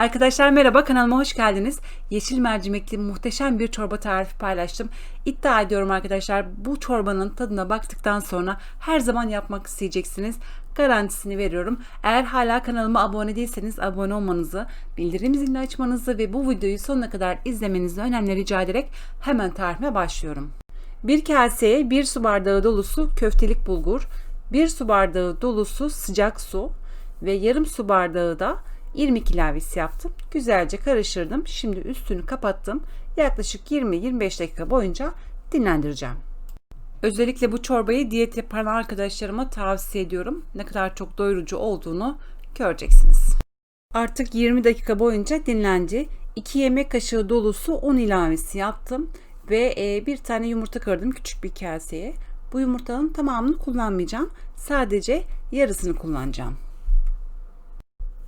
Arkadaşlar merhaba kanalıma hoş geldiniz. Yeşil mercimekli muhteşem bir çorba tarifi paylaştım. İddia ediyorum arkadaşlar bu çorbanın tadına baktıktan sonra her zaman yapmak isteyeceksiniz. Garantisini veriyorum. Eğer hala kanalıma abone değilseniz abone olmanızı, bildirim zilini açmanızı ve bu videoyu sonuna kadar izlemenizi önemli rica ederek hemen tarifime başlıyorum. Bir kaseye 1 su bardağı dolusu köftelik bulgur, 1 su bardağı dolusu sıcak su ve yarım su bardağı da irmik ilavesi yaptım. Güzelce karıştırdım. Şimdi üstünü kapattım. Yaklaşık 20-25 dakika boyunca dinlendireceğim. Özellikle bu çorbayı diyet yapan arkadaşlarıma tavsiye ediyorum. Ne kadar çok doyurucu olduğunu göreceksiniz. Artık 20 dakika boyunca dinlendi. 2 yemek kaşığı dolusu un ilavesi yaptım ve e, bir tane yumurta kırdım küçük bir kaseye. Bu yumurtanın tamamını kullanmayacağım. Sadece yarısını kullanacağım.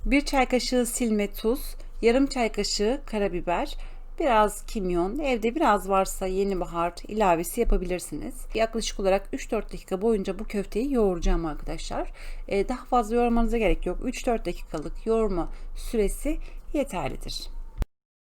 1 çay kaşığı silme tuz, yarım çay kaşığı karabiber, biraz kimyon, evde biraz varsa yeni bahar ilavesi yapabilirsiniz. Yaklaşık olarak 3-4 dakika boyunca bu köfteyi yoğuracağım arkadaşlar. Ee, daha fazla yoğurmanıza gerek yok. 3-4 dakikalık yoğurma süresi yeterlidir.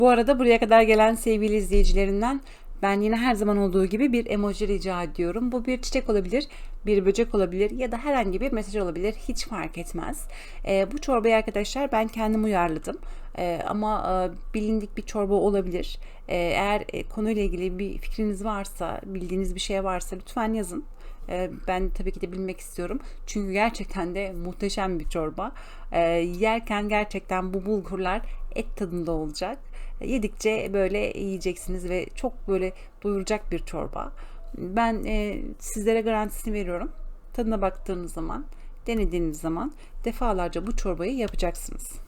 Bu arada buraya kadar gelen sevgili izleyicilerimden ben yine her zaman olduğu gibi bir emoji rica ediyorum. Bu bir çiçek olabilir, bir böcek olabilir ya da herhangi bir mesaj olabilir. Hiç fark etmez. E, bu çorbayı arkadaşlar ben kendim uyarladım. E, ama e, bilindik bir çorba olabilir. E, eğer e, konuyla ilgili bir fikriniz varsa, bildiğiniz bir şey varsa lütfen yazın. E, ben tabii ki de bilmek istiyorum. Çünkü gerçekten de muhteşem bir çorba. E, yerken gerçekten bu bulgurlar et tadında olacak. Yedikçe böyle yiyeceksiniz ve çok böyle doyuracak bir çorba. Ben e, sizlere garantisini veriyorum. Tadına baktığınız zaman, denediğiniz zaman defalarca bu çorbayı yapacaksınız.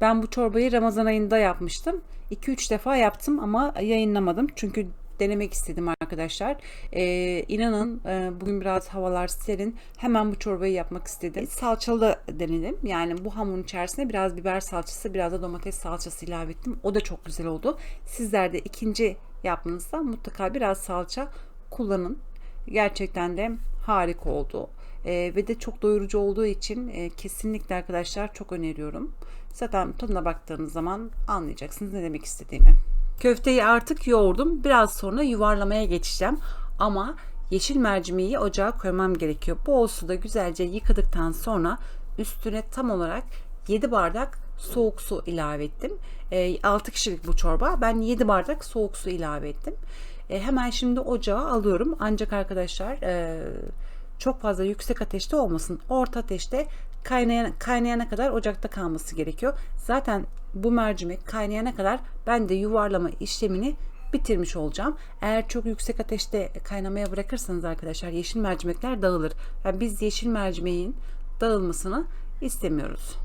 Ben bu çorbayı Ramazan ayında yapmıştım. 2-3 defa yaptım ama yayınlamadım. Çünkü denemek istedim arkadaşlar. Ee, inanın e, bugün biraz havalar serin. Hemen bu çorbayı yapmak istedim. Salçalı denedim. Yani bu hamurun içerisine biraz biber salçası, biraz da domates salçası ilave ettim. O da çok güzel oldu. Sizler de ikinci yapmanızda mutlaka biraz salça kullanın. Gerçekten de harika oldu. Ee, ve de çok doyurucu olduğu için e, kesinlikle arkadaşlar çok öneriyorum. Zaten tadına baktığınız zaman anlayacaksınız ne demek istediğimi. Köfteyi artık yoğurdum. Biraz sonra yuvarlamaya geçeceğim. Ama yeşil mercimeği ocağa koymam gerekiyor. Bol suda güzelce yıkadıktan sonra üstüne tam olarak 7 bardak soğuk su ilave ettim. E, 6 kişilik bu çorba. Ben 7 bardak soğuk su ilave ettim. E, hemen şimdi ocağa alıyorum. Ancak arkadaşlar e, çok fazla yüksek ateşte olmasın. Orta ateşte kaynayan, kaynayana kadar ocakta kalması gerekiyor. Zaten bu mercimek kaynayana kadar ben de yuvarlama işlemini bitirmiş olacağım. Eğer çok yüksek ateşte kaynamaya bırakırsanız arkadaşlar yeşil mercimekler dağılır. Yani biz yeşil mercimeğin dağılmasını istemiyoruz.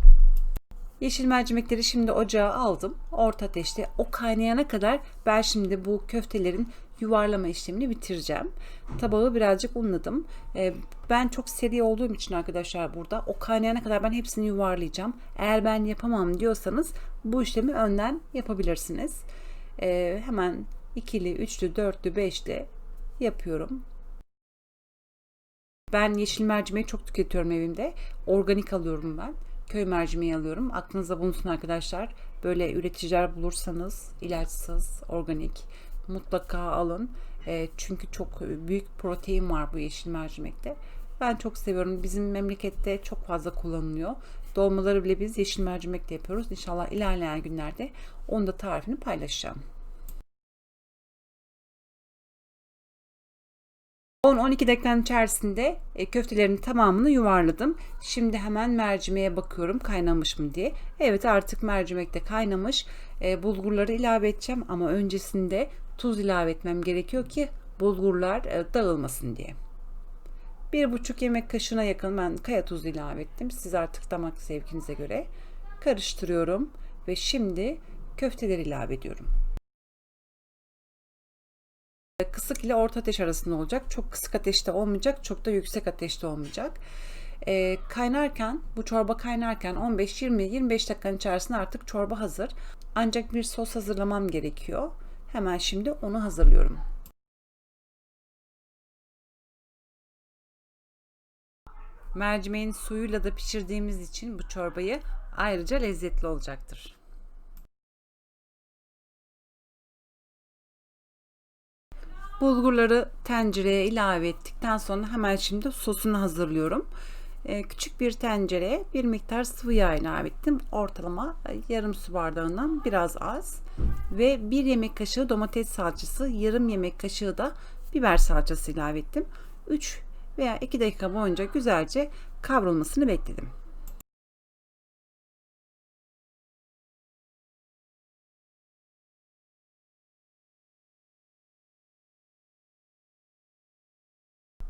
Yeşil mercimekleri şimdi ocağa aldım. Orta ateşte o kaynayana kadar ben şimdi bu köftelerin yuvarlama işlemini bitireceğim. Tabağı birazcık unladım. Ee, ben çok seri olduğum için arkadaşlar burada o kaynayana kadar ben hepsini yuvarlayacağım. Eğer ben yapamam diyorsanız bu işlemi önden yapabilirsiniz. Ee, hemen ikili, üçlü, dörtlü, beşli yapıyorum. Ben yeşil mercimeği çok tüketiyorum evimde. Organik alıyorum ben köy mercimeği alıyorum. Aklınızda bulunsun arkadaşlar. Böyle üreticiler bulursanız ilaçsız, organik mutlaka alın. E, çünkü çok büyük protein var bu yeşil mercimekte. Ben çok seviyorum. Bizim memlekette çok fazla kullanılıyor. Dolmaları bile biz yeşil mercimekle yapıyoruz. İnşallah ilerleyen günlerde onu da tarifini paylaşacağım. 10-12 dakikanın içerisinde e, köftelerin tamamını yuvarladım. Şimdi hemen mercimeğe bakıyorum kaynamış mı diye. Evet artık mercimek de kaynamış. E, bulgurları ilave edeceğim ama öncesinde tuz ilave etmem gerekiyor ki bulgurlar e, dağılmasın diye. Bir buçuk yemek kaşığına yakın ben kaya tuzu ilave ettim. Siz artık damak zevkinize göre karıştırıyorum ve şimdi köfteleri ilave ediyorum. Kısık ile orta ateş arasında olacak. Çok kısık ateşte olmayacak, çok da yüksek ateşte olmayacak. E, kaynarken, bu çorba kaynarken 15-20-25 dakikanın içerisinde artık çorba hazır. Ancak bir sos hazırlamam gerekiyor. Hemen şimdi onu hazırlıyorum. Mercimeğin suyuyla da pişirdiğimiz için bu çorbayı ayrıca lezzetli olacaktır. Bulgurları tencereye ilave ettikten sonra hemen şimdi sosunu hazırlıyorum. Ee, küçük bir tencereye bir miktar sıvı yağ ilave ettim. Ortalama e, yarım su bardağından biraz az. Ve bir yemek kaşığı domates salçası, yarım yemek kaşığı da biber salçası ilave ettim. 3 veya 2 dakika boyunca güzelce kavrulmasını bekledim.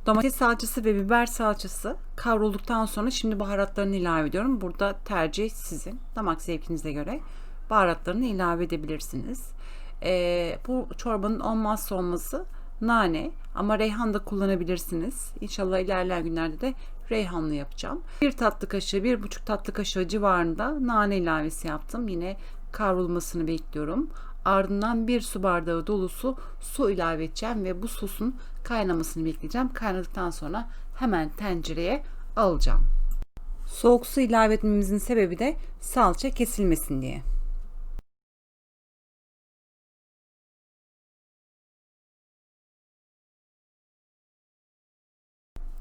Domates salçası ve biber salçası kavrulduktan sonra şimdi baharatlarını ilave ediyorum. Burada tercih sizin. Damak zevkinize göre baharatlarını ilave edebilirsiniz. Ee, bu çorbanın olmazsa olmazı nane ama reyhan da kullanabilirsiniz. İnşallah ilerleyen günlerde de reyhanlı yapacağım. Bir tatlı kaşığı, bir buçuk tatlı kaşığı civarında nane ilavesi yaptım. Yine kavrulmasını bekliyorum. Ardından bir su bardağı dolusu su ilave edeceğim ve bu sosun kaynamasını bekleyeceğim. Kaynadıktan sonra hemen tencereye alacağım. Soğuk su ilave etmemizin sebebi de salça kesilmesin diye.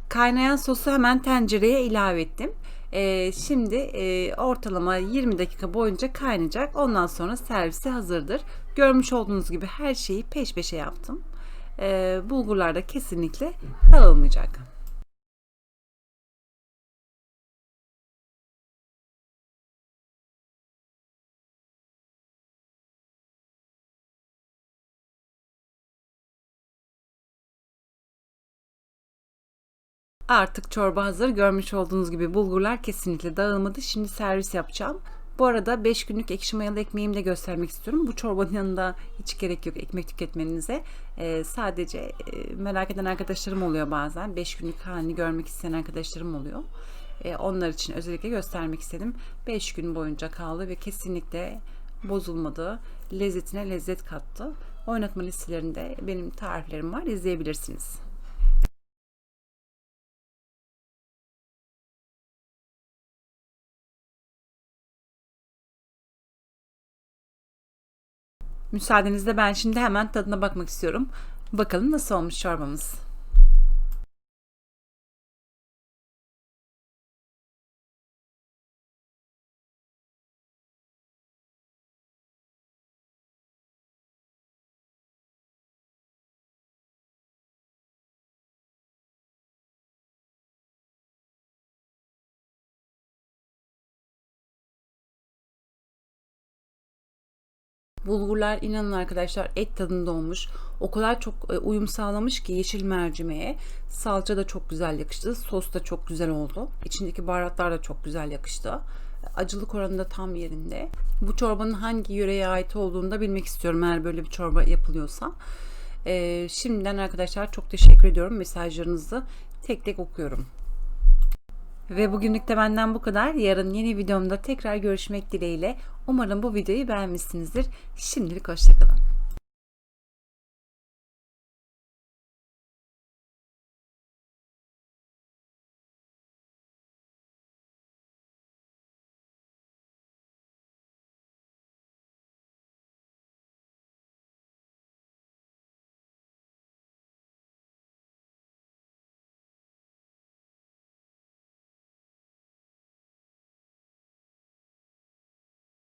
Kaynayan sosu hemen tencereye ilave ettim. Ee, şimdi e, ortalama 20 dakika boyunca kaynayacak. Ondan sonra servise hazırdır. Görmüş olduğunuz gibi her şeyi peş peşe yaptım. Ee, bulgurlar da kesinlikle dağılmayacak. Artık çorba hazır. Görmüş olduğunuz gibi bulgurlar kesinlikle dağılmadı. Şimdi servis yapacağım. Bu arada 5 günlük ekşi mayalı ekmeğimi de göstermek istiyorum. Bu çorbanın yanında hiç gerek yok ekmek tüketmenize. Ee, sadece e, merak eden arkadaşlarım oluyor bazen. 5 günlük halini görmek isteyen arkadaşlarım oluyor. Ee, onlar için özellikle göstermek istedim. 5 gün boyunca kaldı ve kesinlikle bozulmadı. Lezzetine lezzet kattı. Oynatma listelerinde benim tariflerim var. izleyebilirsiniz. Müsaadenizle ben şimdi hemen tadına bakmak istiyorum. Bakalım nasıl olmuş çorbamız. Bulgurlar inanın arkadaşlar et tadında olmuş. O kadar çok e, uyum sağlamış ki yeşil mercimeğe. Salça da çok güzel yakıştı. Sos da çok güzel oldu. İçindeki baharatlar da çok güzel yakıştı. Acılık oranı da tam yerinde. Bu çorbanın hangi yöreye ait olduğunu da bilmek istiyorum eğer böyle bir çorba yapılıyorsa. Ee, şimdiden arkadaşlar çok teşekkür ediyorum. Mesajlarınızı tek tek okuyorum. Ve bugünlük de benden bu kadar. Yarın yeni videomda tekrar görüşmek dileğiyle. Umarım bu videoyu beğenmişsinizdir. Şimdilik hoşçakalın.